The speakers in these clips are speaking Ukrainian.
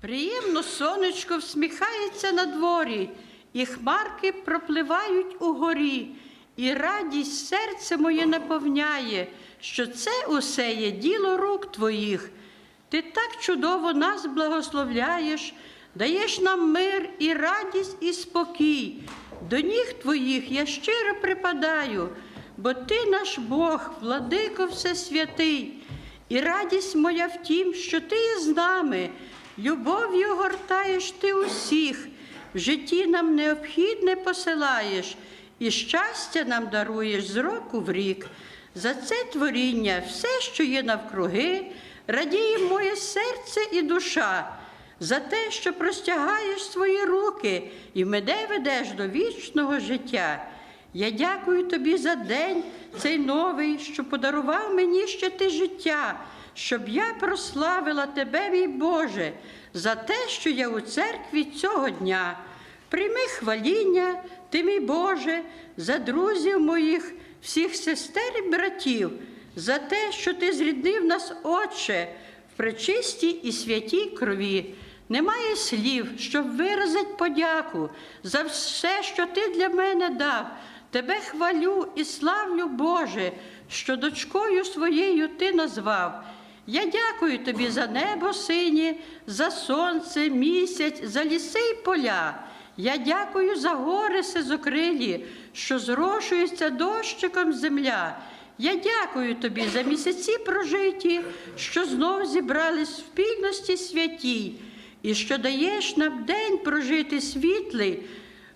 Приємно сонечко всміхається на дворі, і хмарки пропливають угорі, і радість серце моє наповняє, що це усе є діло рук твоїх. Ти так чудово нас благословляєш, даєш нам мир і радість, і спокій. До ніг твоїх я щиро припадаю, бо ти наш Бог, владико всесвятий. І радість моя в тім, що ти з нами, любов'ю гортаєш ти усіх, в житті нам необхідне посилаєш, і щастя нам даруєш з року в рік. За це творіння, все, що є навкруги, радіє моє серце і душа, за те, що простягаєш свої руки і мене ведеш до вічного життя. Я дякую тобі за день цей новий, що подарував мені ще ти життя, щоб я прославила тебе, мій Боже, за те, що я у церкві цього дня. Прийми хваління, ти, мій Боже, за друзів моїх, всіх сестер і братів, за те, що ти зріднив нас, Отче, в пречистій і святій крові. Немає слів, щоб виразити подяку за все, що ти для мене дав. Тебе хвалю і славлю, Боже, що дочкою своєю ти назвав. Я дякую тобі за небо синє, за сонце, місяць, за ліси й поля. Я дякую за гори сизокрилі, що зрошується дощиком земля. Я дякую тобі за місяці прожиті, що знов зібрались в спільності святій, і що даєш нам день прожити світлий,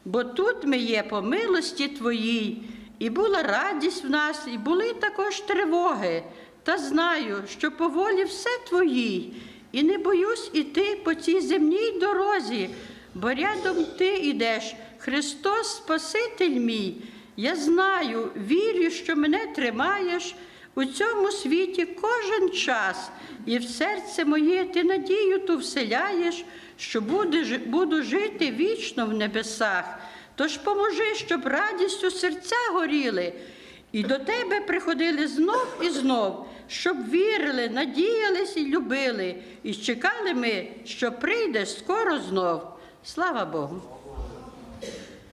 бо тут ми є по милості Твоїй, і була радість в нас, і були також тривоги. Та знаю, що по волі все Твоїй, і не боюсь іти по цій земній дорозі, бо рядом ти йдеш, Христос Спаситель мій. Я знаю, вірю, що мене тримаєш у цьому світі кожен час, і в серце моє ти надію ту вселяєш, що буду, буду жити вічно в небесах. Тож поможи, щоб радістю серця горіли, і до тебе приходили знов і знов, щоб вірили, надіялись і любили, і чекали ми, що прийдеш скоро знов. Слава Богу!